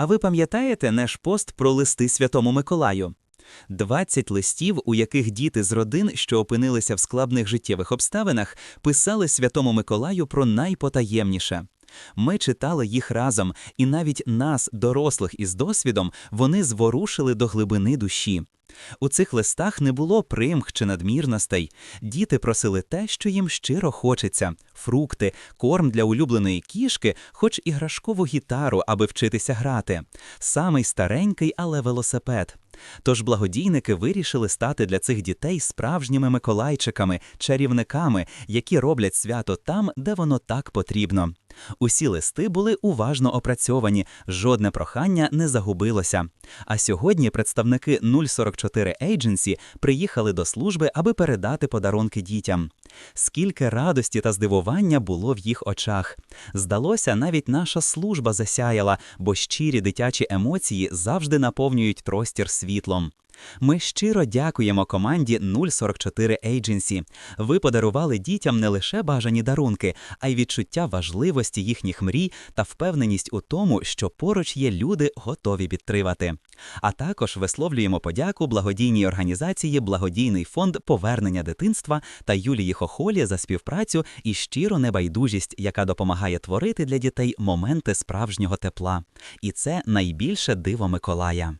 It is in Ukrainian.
А ви пам'ятаєте наш пост про листи Святому Миколаю? 20 листів, у яких діти з родин, що опинилися в складних життєвих обставинах, писали Святому Миколаю про найпотаємніше. Ми читали їх разом, і навіть нас, дорослих із досвідом, вони зворушили до глибини душі. У цих листах не було примх чи надмірностей. Діти просили те, що їм щиро хочеться: фрукти, корм для улюбленої кішки, хоч іграшкову гітару, аби вчитися грати, самий старенький, але велосипед. Тож благодійники вирішили стати для цих дітей справжніми миколайчиками, чарівниками, які роблять свято там, де воно так потрібно. Усі листи були уважно опрацьовані, жодне прохання не загубилося. А сьогодні представники 044 Agency приїхали до служби, аби передати подарунки дітям. Скільки радості та здивування було в їх очах. Здалося, навіть наша служба засяяла, бо щирі дитячі емоції завжди наповнюють простір світлом. Ми щиро дякуємо команді 044 Agency. Ви подарували дітям не лише бажані дарунки, а й відчуття важливості їхніх мрій та впевненість у тому, що поруч є люди, готові підтримати. А також висловлюємо подяку благодійній організації Благодійний фонд повернення дитинства та Юлії Хохолі за співпрацю і щиру небайдужість, яка допомагає творити для дітей моменти справжнього тепла. І це найбільше диво Миколая.